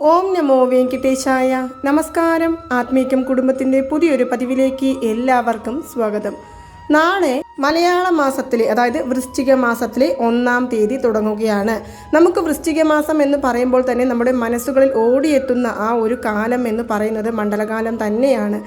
ഓം നമോ വെങ്കിട്ടേശായ. നമസ്കാരം. ആത്മീകം കുടുംബത്തിന്റെ പുതിയൊരു പതിവിലേക്ക് എല്ലാവർക്കും സ്വാഗതം. നാളെ മലയാള മാസത്തിലെ അതായത് വൃശ്ചിക മാസത്തിലെ ഒന്നാം തീയതി തുടങ്ങുകയാണ്. നമുക്ക് വൃശ്ചിക മാസം എന്ന് പറയുമ്പോൾ തന്നെ നമ്മുടെ മനസ്സുകളിൽ ഓടിയെത്തുന്ന ആ ഒരു കാലം എന്ന് പറയുന്നത് മണ്ഡലകാലം തന്നെയാണ്.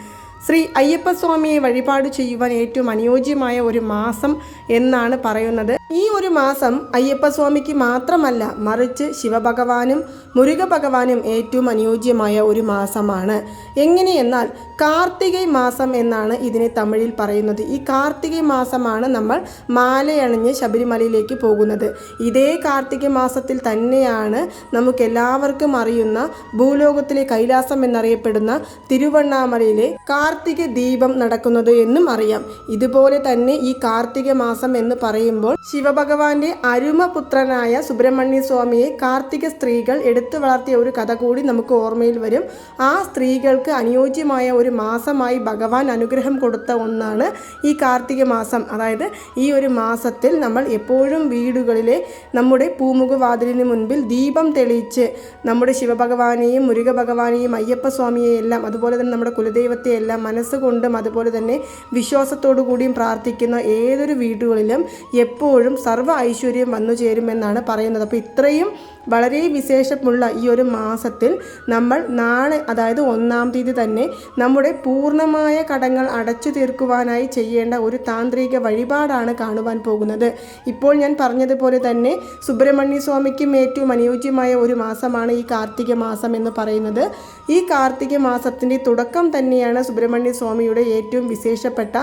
ശ്രീ അയ്യപ്പസ്വാമിയെ വഴിപാട് ചെയ്യുവാൻ ഏറ്റവും അനുയോജ്യമായ ഒരു മാസം എന്നാണ് പറയുന്നത്. ഈ ഒരു മാസം അയ്യപ്പസ്വാമിക്ക് മാത്രമല്ല മറിച്ച് ശിവഭഗവാനും മുരുക ഭഗവാനും ഏറ്റവും അനുയോജ്യമായ ഒരു മാസമാണ്. എങ്ങനെയെന്നാൽ കാർത്തികൈ മാസം എന്നാണ് ഇതിനെ തമിഴിൽ പറയുന്നത്. ഈ കാർത്തികൈ മാസമാണ് നമ്മൾ മാലയണിഞ്ഞ് ശബരിമലയിലേക്ക് പോകുന്നത്. ഇതേ കാർത്തിക മാസത്തിൽ തന്നെയാണ് നമുക്കെല്ലാവർക്കും അറിയുന്ന ഭൂലോകത്തിലെ കൈലാസം എന്നറിയപ്പെടുന്ന തിരുവണ്ണാമലയിലെ കാർത്തിക ദീപം നടക്കുന്നത് എന്നും അറിയാം. ഇതുപോലെ തന്നെ ഈ കാർത്തിക മാസം എന്ന് പറയുമ്പോൾ ശിവഭഗവാന്റെ അരുമപുത്രനായ സുബ്രഹ്മണ്യ സ്വാമിയെ കാർത്തിക സ്ത്രീകൾ എടുത്തു വളർത്തിയ ഒരു കഥ കൂടി നമുക്ക് ഓർമ്മയിൽ വരും. ആ സ്ത്രീകൾക്ക് അനുയോജ്യമായ ഒരു മാസമായി ഭഗവാൻ അനുഗ്രഹം കൊടുത്ത ഒന്നാണ് ഈ കാർത്തിക മാസം. അതായത് ഈ ഒരു മാസത്തിൽ നമ്മൾ എപ്പോഴും വീടുകളിലെ നമ്മുടെ പൂമുഖവാതിലിന് മുൻപിൽ ദീപം തെളിയിച്ച് നമ്മുടെ ശിവഭഗവാനെയും മുരുക ഭഗവാനെയും അയ്യപ്പ സ്വാമിയെയും എല്ലാം അതുപോലെ തന്നെ നമ്മുടെ കുലദൈവത്തെ എല്ലാം മനസ്സുകൊണ്ടും അതുപോലെ തന്നെ വിശ്വാസത്തോടു കൂടിയും പ്രാർത്ഥിക്കുന്ന ഏതൊരു വീടുകളിലും എപ്പോഴും സർവ ഐശ്വര്യം വന്നു ചേരുമെന്നാണ് പറയുന്നത്. അപ്പോൾ ഇത്രയും വളരെ വിശേഷമുള്ള ഈ ഒരു മാസത്തിൽ നമ്മൾ നാളെ അതായത് ഒന്നാം തീയതി തന്നെ നമ്മുടെ പൂർണമായ കടങ്ങൾ അടച്ചു തീർക്കുവാനായി ചെയ്യേണ്ട ഒരു താന്ത്രിക വഴിപാടാണ് കാണുവാൻ പോകുന്നത്. ഇപ്പോൾ ഞാൻ പറഞ്ഞതുപോലെ തന്നെ സുബ്രഹ്മണ്യ സ്വാമിക്കും ഏറ്റവും അനുയോജ്യമായ ഒരു മാസമാണ് ഈ കാർത്തിക മാസം എന്ന് പറയുന്നത്. ഈ കാർത്തിക മാസത്തിന്റെ തുടക്കം തന്നെയാണ് സുബ്രഹ്മണ്യ സ്വാമിയുടെ ഏറ്റവും വിശേഷപ്പെട്ട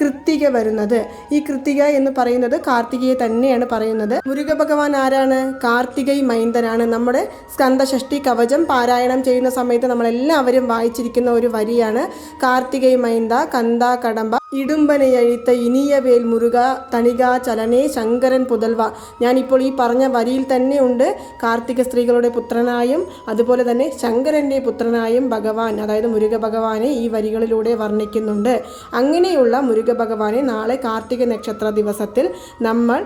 കൃത്തിക വരുന്നത്. ഈ കൃത്തിക എന്ന് പറയുന്നത് കാർത്തികയെ തന്നെയാണ് പറയുന്നത്. മുരുക ഭഗവാൻ ആരാണ്? കാർത്തികൈ മൈന്ദനാണ്. നമ്മുടെ സ്കന്ദഷഷ്ടി കവചം പാരായണം ചെയ്യുന്ന സമയത്ത് നമ്മളെല്ലാവരും വായിച്ചിരിക്കുന്ന ഒരു വരിയാണ്. കാർത്തികൈ മൈന്ദ കന്ത കടമ്പ ഇടുമ്പനയഴിത്ത ഇനിയവേൽ മുരുക തണിക ചലനേ ശങ്കരൻ പുതൽവ. ഞാനിപ്പോൾ ഈ പറഞ്ഞ വരിയിൽ തന്നെ ഉണ്ട്. കാർത്തിക സ്ത്രീകളുടെ പുത്രനായും അതുപോലെ തന്നെ ശങ്കരന്റെ പുത്രനായും ഭഗവാൻ അതായത് മുരുക ഭഗവാനെ ഈ വരികളിലൂടെ വർണിക്കുന്നുണ്ട്. അങ്ങനെയുള്ള മുരുക ഭഗവാനെ നാളെ കാർത്തിക നക്ഷത്ര ദിവസത്തിൽ നമ്മൾ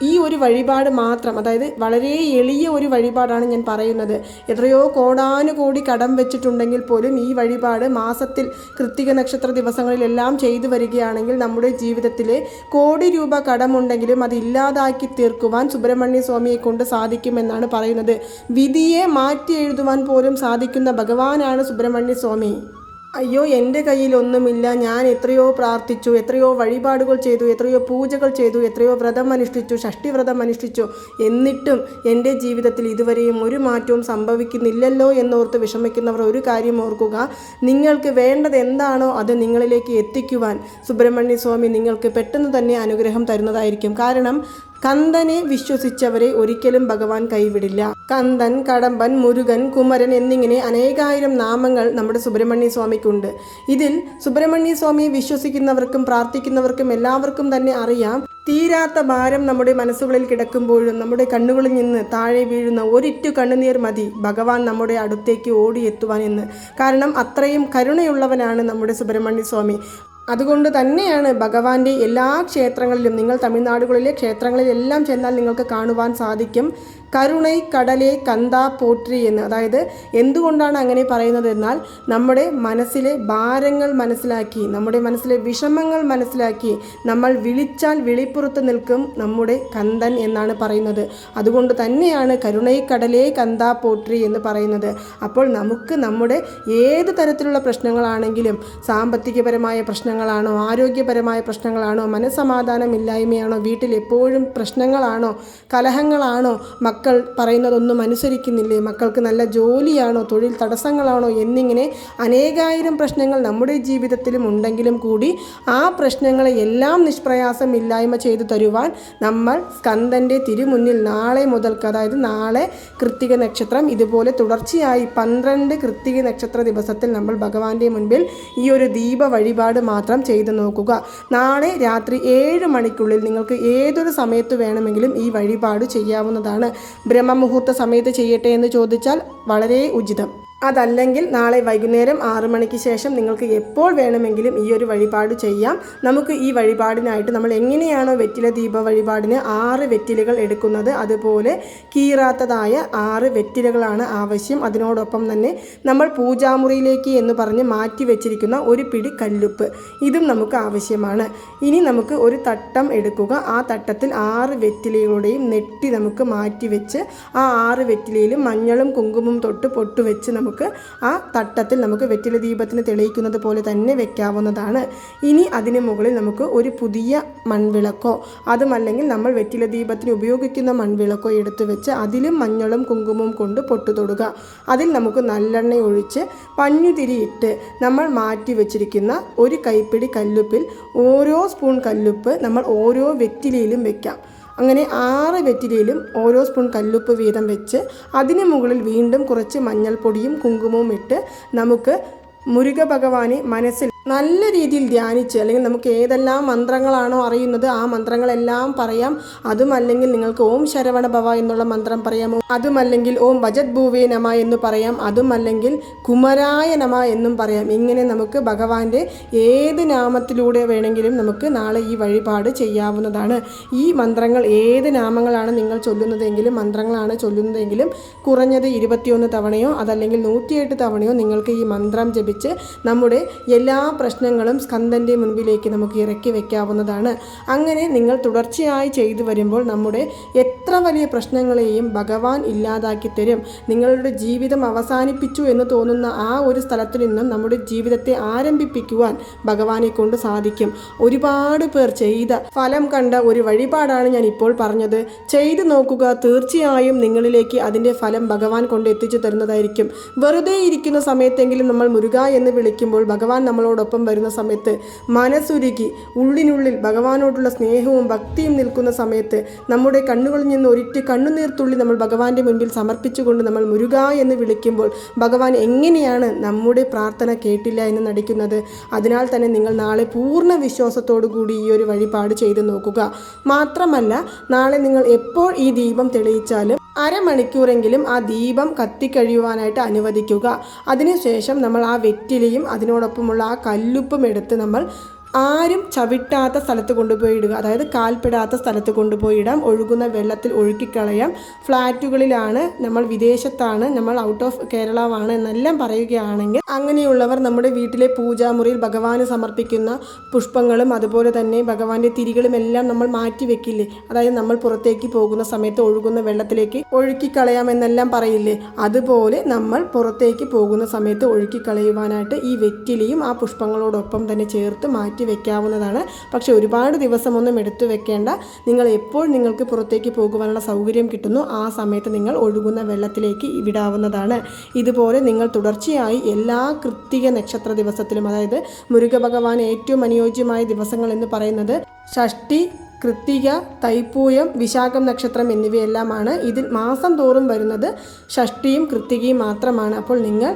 ഈ ഒരു വഴിപാട് മാത്രം അതായത് വളരെ എളിയ ഒരു വഴിപാടാണ് ഞാൻ പറയുന്നത്. എത്രയോ കോടാനുകോടി കടം വെച്ചിട്ടുണ്ടെങ്കിൽ പോലും ഈ വഴിപാട് മാസത്തിൽ കൃത്തിക നക്ഷത്ര ദിവസങ്ങളിലെല്ലാം ചെയ്തു വരികയാണെങ്കിൽ നമ്മുടെ ജീവിതത്തിൽ കോടി രൂപ കടമുണ്ടെങ്കിലും അത് ഇല്ലാതാക്കി തീർക്കുവാൻ സുബ്രഹ്മണ്യ സ്വാമിയെ കൊണ്ട് സാധിക്കുമെന്നാണ് പറയുന്നത്. വിധിയെ മാറ്റി എഴുതുവാൻ പോലും സാധിക്കുന്ന ഭഗവാനാണ് സുബ്രഹ്മണ്യ സ്വാമി. അയ്യോ എന്റെ കയ്യിൽ ഒന്നുമില്ല ഞാൻ എത്രയോ പ്രാർത്ഥിച്ചു എത്രയോ വഴിപാടുകൾ ചെയ്തു എത്രയോ പൂജകൾ ചെയ്തു എത്രയോ വ്രതം അനുഷ്ഠിച്ചു ഷഷ്ടി വ്രതം അനുഷ്ഠിച്ചു. എന്നിട്ടും എന്റെ ജീവിതത്തിൽ ഇതുവരെയും ഒരു മാറ്റവും സംഭവിക്കുന്നില്ലല്ലോ എന്നോർത്ത് വിഷമിക്കുന്നവർ ഒരു കാര്യം ഓർക്കുക. നിങ്ങൾക്ക് വേണ്ടത് എന്താണോ അത് നിങ്ങളിലേക്ക് എത്തിക്കുവാൻ സുബ്രഹ്മണ്യ സ്വാമി നിങ്ങൾക്ക് പെട്ടെന്ന് തന്നെ അനുഗ്രഹം തരുന്നതായിരിക്കും. കാരണം കന്ദനെ വിശ്വസിച്ചവരെ ഒരിക്കലും ഭഗവാൻ കൈവിടില്ല. കന്ദൻ കടമ്പൻ മുരുകൻ കുമരൻ എന്നിങ്ങനെ അനേകായിരം നാമങ്ങൾ നമ്മുടെ സുബ്രഹ്മണ്യ സ്വാമിക്കുണ്ട്. ഇതിൽ സുബ്രഹ്മണ്യ സ്വാമിയെ വിശ്വസിക്കുന്നവർക്കും പ്രാർത്ഥിക്കുന്നവർക്കും എല്ലാവർക്കും തന്നെ അറിയാം. തീരാത്ത ഭാരം നമ്മുടെ മനസ്സുകളിൽ കിടക്കുമ്പോഴും നമ്മുടെ കണ്ണുകളിൽ നിന്ന് താഴെ വീഴുന്ന ഒരിറ്റു കണ്ണുനീർ മതി ഭഗവാൻ നമ്മുടെ അടുത്തേക്ക് ഓടിയെത്തുവാൻ എന്ന്. കാരണം അത്രയും കരുണയുള്ളവനാണ് നമ്മുടെ സുബ്രഹ്മണ്യ സ്വാമി. അതുകൊണ്ട് തന്നെയാണ് ഭഗവാന്റെ എല്ലാ ക്ഷേത്രങ്ങളിലും നിങ്ങൾ തമിഴ്നാടുകളിലെ ക്ഷേത്രങ്ങളിലെല്ലാം ചെന്നാൽ നിങ്ങൾക്ക് കാണുവാൻ സാധിക്കും. കരുണൈ കടലേ കന്ത പോട്രി എന്ന്. അതായത് എന്തുകൊണ്ടാണ് അങ്ങനെ പറയുന്നത് എന്നാൽ നമ്മുടെ മനസ്സിലെ ഭാരങ്ങൾ മനസ്സിലാക്കി നമ്മുടെ മനസ്സിലെ വിഷമങ്ങൾ മനസ്സിലാക്കി നമ്മൾ വിളിച്ചാൽ വിളിപ്പുറത്ത് നിൽക്കും നമ്മുടെ കന്തൻ എന്നാണ് പറയുന്നത്. അതുകൊണ്ട് തന്നെയാണ് കരുണൈ കടലേ കന്ത പോട്രി എന്ന് പറയുന്നത്. അപ്പോൾ നമുക്ക് നമ്മുടെ ഏത് തരത്തിലുള്ള പ്രശ്നങ്ങളാണെങ്കിലും സാമ്പത്തികപരമായ പ്രശ്നങ്ങളാണോ ആരോഗ്യപരമായ പ്രശ്നങ്ങളാണോ മനസ്സമാധാനമില്ലായ്മയാണോ വീട്ടിൽ എപ്പോഴും പ്രശ്നങ്ങളാണോ കലഹങ്ങളാണോ മക്കൾ പറയുന്നതൊന്നും അനുസരിക്കുന്നില്ലേ? മക്കൾക്ക് നല്ല ജോലിയാണോ തൊഴിൽ തടസ്സങ്ങളാണോ എന്നിങ്ങനെ അനേകായിരം പ്രശ്നങ്ങൾ നമ്മുടെ ജീവിതത്തിലും ഉണ്ടെങ്കിലും കൂടി ആ പ്രശ്നങ്ങളെ എല്ലാം നിഷ്പ്രയാസം ഇല്ലായ്മ ചെയ്തു തരുവാൻ നമ്മൾ സ്കന്ദന്റെ തിരുമുന്നിൽ നാളെ മുതൽക്ക് അതായത് നാളെ കൃത്തിക നക്ഷത്രം ഇതുപോലെ തുടർച്ചയായി പന്ത്രണ്ട് കൃത്തിക നക്ഷത്ര ദിവസത്തിൽ നമ്മൾ ഭഗവാന്റെ മുൻപിൽ ഈ ഒരു ദീപ വഴിപാട് മാത്രം ചെയ്തു നോക്കുക. നാളെ രാത്രി ഏഴ് മണിക്കുള്ളിൽ നിങ്ങൾക്ക് ഏതൊരു സമയത്ത് വേണമെങ്കിലും ഈ വഴിപാട് ചെയ്യാവുന്നതാണ്. ബ്രഹ്മമുഹൂർത്ത സമയത്ത് ചെയ്യട്ടെ എന്ന് ചോദിച്ചാൽ വളരെ ഉചിതം. അതല്ലെങ്കിൽ നാളെ വൈകുന്നേരം ആറു മണിക്ക് ശേഷം നിങ്ങൾക്ക് എപ്പോൾ വേണമെങ്കിലും ഈ ഒരു വഴിപാട് ചെയ്യാം. നമുക്ക് ഈ വഴിപാടിനായിട്ട് നമ്മൾ എങ്ങനെയാണോ വെറ്റില ദീപ വഴിപാടിന് ആറ് വെറ്റിലകൾ എടുക്കുന്നത്. അതുപോലെ കീറാത്തതായ ആറ് വെറ്റിലകളാണ് ആവശ്യം. അതിനോടൊപ്പം തന്നെ നമ്മൾ പൂജാമുറിയിലേക്ക് എന്ന് പറഞ്ഞ് മാറ്റി വെച്ചിരിക്കുന്ന ഒരു പിടി കല്ലുപ്പ്. ഇതും നമുക്ക് ആവശ്യമാണ്. ഇനി നമുക്ക് ഒരു തട്ടം എടുക്കുക. ആ തട്ടത്തിൽ ആറ് വെറ്റിലകളുടെയും നെട്ടി നമുക്ക് മാറ്റി വെച്ച് ആ ആറ് വെറ്റിലയിലും മഞ്ഞളും കുങ്കുമം തൊട്ട് പൊട്ട് വെച്ച് നമുക്ക് ആ തട്ടത്തിൽ നമുക്ക് വെറ്റില ദീപത്തിന് തെളിയിക്കുന്നത് പോലെ തന്നെ വെക്കാവുന്നതാണ്. ഇനി അതിന് മുകളിൽ നമുക്ക് ഒരു പുതിയ മൺവിളക്കോ അതുമല്ലെങ്കിൽ നമ്മൾ വെറ്റില ദീപത്തിന് ഉപയോഗിക്കുന്ന മൺവിളക്കോ എടുത്തു വെച്ച് അതിലും മഞ്ഞളും കുങ്കുമവും കൊണ്ട് പൊട്ടു തൊടുക. അതിൽ നമുക്ക് നല്ലെണ്ണ ഒഴിച്ച് പഞ്ഞുതിരിയിട്ട് നമ്മൾ മാറ്റി വെച്ചിരിക്കുന്ന ഒരു കൈപ്പിടി കല്ലുപ്പിൽ ഓരോ സ്പൂൺ കല്ലുപ്പ് നമ്മൾ ഓരോ വെറ്റിലയിലും വെക്കാം. അങ്ങനെ ആറ് വെറ്റിലയിലും ഓരോ സ്പൂൺ കല്ലുപ്പ് വീതം വെച്ച് അതിന് മുകളിൽ വീണ്ടും കുറച്ച് മഞ്ഞൾപ്പൊടിയും കുങ്കുമവും ഇട്ട് നമുക്ക് മുരുക ഭഗവാനെ മനസ്സിൽ നല്ല രീതിയിൽ ധ്യാനിച്ച് അല്ലെങ്കിൽ നമുക്ക് ഏതെല്ലാം മന്ത്രങ്ങളാണോ അറിയുന്നത് ആ മന്ത്രങ്ങളെല്ലാം പറയാം. അതുമല്ലെങ്കിൽ നിങ്ങൾക്ക് ഓം ശരവണ ഭവ എന്നുള്ള മന്ത്രം പറയാമോ? അതുമല്ലെങ്കിൽ ഓം വജത് ഭൂവേ നമ എന്ന് പറയാം. അതുമല്ലെങ്കിൽ കുമരായ നമ എന്നും പറയാം. ഇങ്ങനെ നമുക്ക് ഭഗവാന്റെ ഏത് നാമത്തിലൂടെ വേണമെങ്കിലും നമുക്ക് നാളെ ഈ വഴിപാട് ചെയ്യാവുന്നതാണ്. ഈ മന്ത്രങ്ങൾ ഏത് നാമങ്ങളാണ് നിങ്ങൾ ചൊല്ലുന്നതെങ്കിലും മന്ത്രങ്ങളാണ് ചൊല്ലുന്നതെങ്കിലും കുറഞ്ഞത് ഇരുപത്തിയൊന്ന് തവണയോ അതല്ലെങ്കിൽ നൂറ്റിയെട്ട് തവണയോ നിങ്ങൾക്ക് ഈ മന്ത്രം ജപിച്ച് നമ്മുടെ എല്ലാ പ്രശ്നങ്ങളും സ്കന്ദന്റെ മുൻപിലേക്ക് നമുക്ക് ഇറക്കി വയ്ക്കാവുന്നതാണ് അങ്ങനെ നിങ്ങൾ തുടർച്ചയായി ചെയ്തു വരുമ്പോൾ നമ്മുടെ എത്ര വലിയ പ്രശ്നങ്ങളെയും ഭഗവാൻ ഇല്ലാതാക്കി തരും. നിങ്ങളുടെ ജീവിതം അവസാനിപ്പിച്ചു എന്ന് തോന്നുന്ന ആ ഒരു സ്ഥലത്തിൽ നിന്നും നമ്മുടെ ജീവിതത്തെ ആരംഭിപ്പിക്കുവാൻ ഭഗവാനെ കൊണ്ട് സാധിക്കും. ഒരുപാട് പേർ ചെയ്ത ഫലം കണ്ട ഒരു വഴിപാടാണ് ഞാൻ ഇപ്പോൾ പറഞ്ഞത്. ചെയ്തു നോക്കുക തീർച്ചയായും നിങ്ങളിലേക്ക് അതിന്റെ ഫലം ഭഗവാൻ കൊണ്ട് എത്തിച്ചു തരുന്നതായിരിക്കും. വെറുതെ ഇരിക്കുന്ന സമയത്തെങ്കിലും നമ്മൾ മുരുക എന്ന് വിളിക്കുമ്പോൾ ഭഗവാൻ നമ്മളോടൊപ്പം വരുന്ന സമയത്ത് മനസ്സുരുകി ഉള്ളിനുള്ളിൽ ഭഗവാനോടുള്ള സ്നേഹവും ഭക്തിയും നിൽക്കുന്ന സമയത്ത് നമ്മുടെ കണ്ണുകളിൽ നിന്ന് ഒരിറ്റ് കണ്ണുനീർത്തുള്ളി നമ്മൾ ഭഗവാന്റെ മുൻപിൽ സമർപ്പിച്ചുകൊണ്ട് നമ്മൾ മുരുക എന്ന് വിളിക്കുമ്പോൾ ഭഗവാൻ എങ്ങനെയാണ് നമ്മുടെ പ്രാർത്ഥന കേട്ടില്ല എന്ന് നടിക്കുന്നത്? അതിനാൽ തന്നെ നിങ്ങൾ നാളെ പൂർണ വിശ്വാസത്തോടു കൂടി ഈ ഒരു വഴിപാട് ചെയ്തു നോക്കുക. മാത്രമല്ല നാളെ നിങ്ങൾ എപ്പോൾ ഈ ദീപം തെളിയിച്ചാലും അരമണിക്കൂറെങ്കിലും ആ ദീപം കത്തിക്കഴിയുവാനായിട്ട് അനുവദിക്കുക. അതിനുശേഷം നമ്മൾ ആ വെറ്റിലയും അതിനോടൊപ്പമുള്ള ആ കല്ലുപ്പും എടുത്ത് നമ്മൾ ആരും ചവിട്ടാത്ത സ്ഥലത്ത് കൊണ്ടുപോയി ഇടുക അതായത് കാൽപ്പെടാത്ത സ്ഥലത്ത് കൊണ്ടുപോയി ഇടാം ഒഴുകുന്ന വെള്ളത്തിൽ ഒഴുക്കിക്കളയാം. ഫ്ലാറ്റുകളിലാണ് നമ്മൾ വിദേശത്താണ്. നമ്മൾ ഔട്ട് ഓഫ് കേരളമാണ് എന്നെല്ലാം പറയുകയാണെങ്കിൽ അങ്ങനെയുള്ളവർ നമ്മുടെ വീട്ടിലെ പൂജാമുറിയിൽ ഭഗവാന് സമർപ്പിക്കുന്ന പുഷ്പങ്ങളും അതുപോലെ തന്നെ ഭഗവാന്റെ തിരികളും എല്ലാം നമ്മൾ മാറ്റി വെക്കില്ലേ അതായത് നമ്മൾ പുറത്തേക്ക് പോകുന്ന സമയത്ത് ഒഴുകുന്ന വെള്ളത്തിലേക്ക് ഒഴുക്കിക്കളയാം എന്നെല്ലാം പറയില്ലേ? അതുപോലെ നമ്മൾ പുറത്തേക്ക് പോകുന്ന സമയത്ത് ഒഴുക്കിക്കളയുവാനായിട്ട് ഈ വെറ്റിലയും ആ പുഷ്പങ്ങളോടൊപ്പം തന്നെ ചേർത്ത് മാറ്റി വെക്കാവുന്നതാണ്. പക്ഷെ ഒരുപാട് ദിവസമൊന്നും എടുത്തു വെക്കേണ്ട. നിങ്ങൾ എപ്പോൾ നിങ്ങൾക്ക് പുറത്തേക്ക് പോകുവാനുള്ള സൗകര്യം കിട്ടുന്നു ആ സമയത്ത് നിങ്ങൾ ഒഴുകുന്ന വെള്ളത്തിലേക്ക് വിടാവുന്നതാണ്. ഇതുപോലെ നിങ്ങൾ തുടർച്ചയായി എല്ലാ കൃത്തിക നക്ഷത്ര ദിവസത്തിലും അതായത് മുരുക ഭഗവാൻ ഏറ്റവും അനുയോജ്യമായ ദിവസങ്ങൾ എന്ന് പറയുന്നത് ഷഷ്ടി കൃത്തിക തൈപ്പൂയം വിശാഖം നക്ഷത്രം എന്നിവയെല്ലാമാണ് ഇതിൽ മാസം തോറും വരുന്നത്. ഷഷ്ടിയും കൃത്തികയും മാത്രമാണ്. അപ്പോൾ നിങ്ങൾ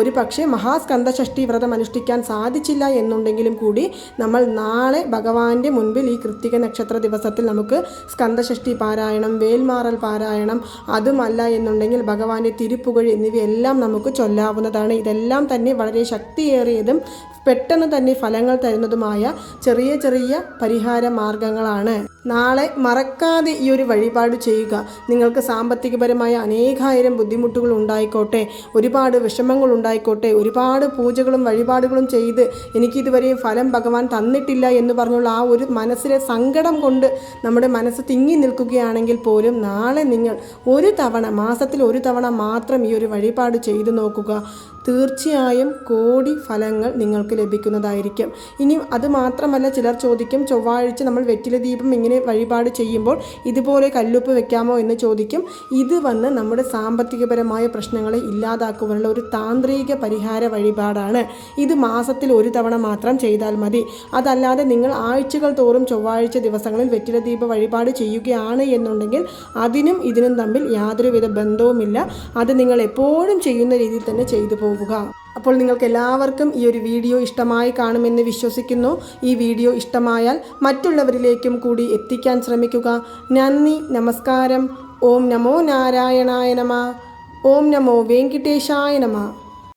ഒരു പക്ഷേ മഹാസ്കന്ധ ഷഷ്ടി വ്രതം അനുഷ്ഠിക്കാൻ സാധിച്ചില്ല എന്നുണ്ടെങ്കിലും കൂടി നമ്മൾ നാളെ ഭഗവാന്റെ മുൻപിൽ ഈ കൃത്തിക നക്ഷത്ര ദിവസത്തിൽ നമുക്ക് സ്കന്ധഷഷ്ടി പാരായണം വേൽമാറൽ പാരായണം അതുമല്ല എന്നുണ്ടെങ്കിൽ ഭഗവാന്റെ തിരുപ്പുകഴി എന്നിവയെല്ലാം നമുക്ക് ചൊല്ലാവുന്നതാണ്. ഇതെല്ലാം തന്നെ വളരെ ശക്തിയേറിയതും പെട്ടെന്ന് തന്നെ ഫലങ്ങൾ തരുന്നതുമായ ചെറിയ ചെറിയ പരിഹാര മാർഗങ്ങളാണ്. നാളെ മറക്കാതെ ഈ ഒരു വഴിപാട് ചെയ്യുക. നിങ്ങൾക്ക് സാമ്പത്തികപരമായ അനേകായിരം ബുദ്ധിമുട്ടുകൾ ഉണ്ടായിക്കോട്ടെ ഒരുപാട് വിഷമങ്ങൾ ഉണ്ടായിക്കോട്ടെ ഒരുപാട് പൂജകളും വഴിപാടുകളും ചെയ്ത് എനിക്കിതുവരെയും ഫലം ഭഗവാൻ തന്നിട്ടില്ല എന്ന് പറഞ്ഞുള്ള ആ ഒരു മനസ്സിലെ സങ്കടം കൊണ്ട് നമ്മുടെ മനസ്സ് തിങ്ങി നിൽക്കുകയാണെങ്കിൽ പോലും നാളെ നിങ്ങൾ ഒരു തവണ മാസത്തിൽ ഒരു തവണ മാത്രം ഈ ഒരു വഴിപാട് ചെയ്തു നോക്കുക. തീർച്ചയായും കോടി ഫലങ്ങൾ നിങ്ങൾക്ക് ലഭിക്കുന്നതായിരിക്കും. ഇനി അത് മാത്രമല്ല ചിലർ ചോദിക്കും ചൊവ്വാഴ്ച നമ്മൾ വെറ്റില ദീപം ഇങ്ങനെ വഴിപാട് ചെയ്യുമ്പോൾ ഇതുപോലെ കല്ലുപ്പ് വെക്കാമോ? എന്ന് ചോദിക്കും. ഇത് വന്ന് നമ്മുടെ സാമ്പത്തികപരമായ പ്രശ്നങ്ങളെ ഇല്ലാതാക്കുവാനുള്ള ഒരു താന്ത്രിക പരിഹാര വഴിപാടാണ്. ഇത് മാസത്തിൽ ഒരു തവണ മാത്രം ചെയ്താൽ മതി. അതല്ലാതെ നിങ്ങൾ ആഴ്ചകൾ തോറും ചൊവ്വാഴ്ച ദിവസങ്ങളിൽ വെറ്റില ദീപ വഴിപാട് ചെയ്യുകയാണ് എന്നുണ്ടെങ്കിൽ അതിനും ഇതിനും തമ്മിൽ യാതൊരുവിധ ബന്ധവുമില്ല. അത് നിങ്ങൾ എപ്പോഴും ചെയ്യുന്ന രീതിയിൽ തന്നെ ചെയ്തു പോവുക. അപ്പോൾ നിങ്ങൾക്ക് എല്ലാവർക്കും ഈ ഒരു വീഡിയോ ഇഷ്ടമായി കാണുമെന്ന് വിശ്വസിക്കുന്നു. ഈ വീഡിയോ ഇഷ്ടമായാൽ മറ്റുള്ളവരിലേക്കും കൂടി എത്തിക്കാൻ ശ്രമിക്കുക. നന്ദി നമസ്കാരം. ഓം നമോ നാരായണായ നമ. ഓം നമോ വെങ്കിട്ടേശായ നമ.